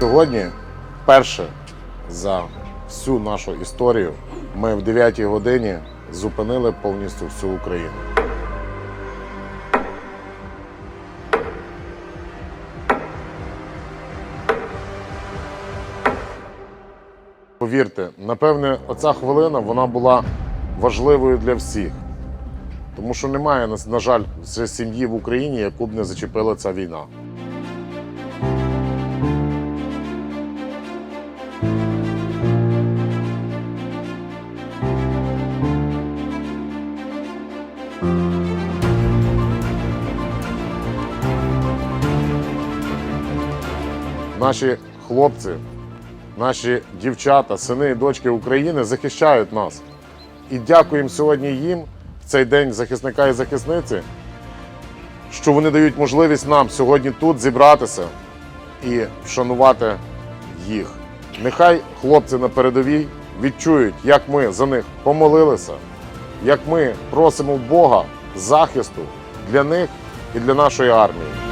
Сьогодні вперше за всю нашу історію ми в 9 годині зупинили повністю всю Україну. Повірте, напевне, оця хвилина вона була важливою для всіх. Тому що немає, на- жаль, сім'ї в Україні, яку б не зачепила ця війна. Наші хлопці, наші дівчата, сини і дочки України захищають нас. І дякуємо сьогодні їм в цей день захисника і захисниці, що вони дають можливість нам сьогодні тут зібратися і вшанувати їх. Нехай хлопці на передовій відчують, як ми за них помолилися, як ми просимо Бога захисту для них і для нашої армії.